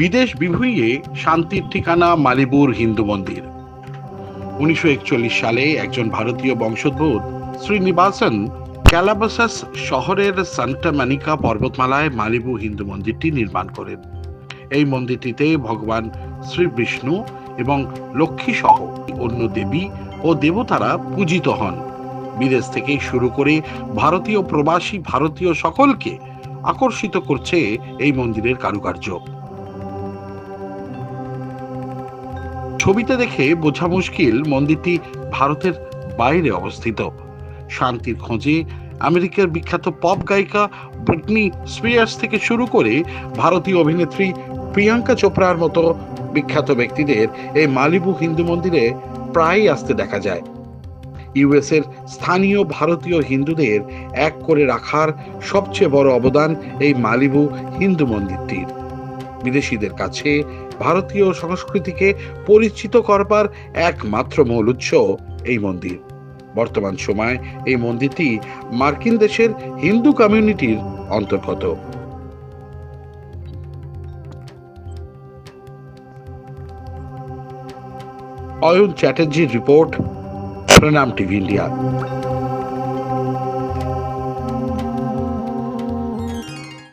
বিদেশ বিভুঁইয়ে শান্তির ঠিকানা মালিবুর হিন্দু মন্দির। উনিশশো একচল্লিশ সালে একজন ভারতীয় বংশোদ্ভূত শ্রীনিবাসন ক্যালাবাসাস শহরের সান্টা মানিকা পর্বতমালায় মালিবু হিন্দু মন্দিরটি নির্মাণ করেন। এই মন্দিরটিতে ভগবান শ্রী বিষ্ণু এবং লক্ষ্মী সহ অন্য দেবী ও দেবতারা পূজিত হন। বিদেশ থেকে শুরু করে ভারতীয় প্রবাসী ভারতীয় সকলকে আকর্ষিত করছে এই মন্দিরের কারুকার্য। ছবিতে দেখে বোঝা মুশকিল মন্দিরটি ভারতের বাইরে অবস্থিত। শান্তির খোঁজে আমেরিকার বিখ্যাত পপ গায়িকা ব্রিটনি স্পিয়ার্স থেকে শুরু করে ভারতীয় অভিনেত্রী প্রিয়াঙ্কা চোপড়ার মতো বিখ্যাত ব্যক্তিদের এই মালিবু হিন্দু মন্দিরে প্রায়ই আসতে দেখা যায়। ইউএসের স্থানীয় ভারতীয় হিন্দুদের এক করে রাখার সবচেয়ে বড় অবদান এই মালিবু হিন্দু মন্দিরটির। বিদেশিদের কাছে ভারতীয় সংস্কৃতিকে পরিচিত করবার একমাত্র মূল উৎস এই মন্দির। বর্তমান সময় এই মন্দিরটি মার্কিন দেশের হিন্দু কমিউনিটির অন্তর্গত। অয়ন চ্যাটার্জির রিপোর্ট, প্রণাম টিভি ইন্ডিয়া।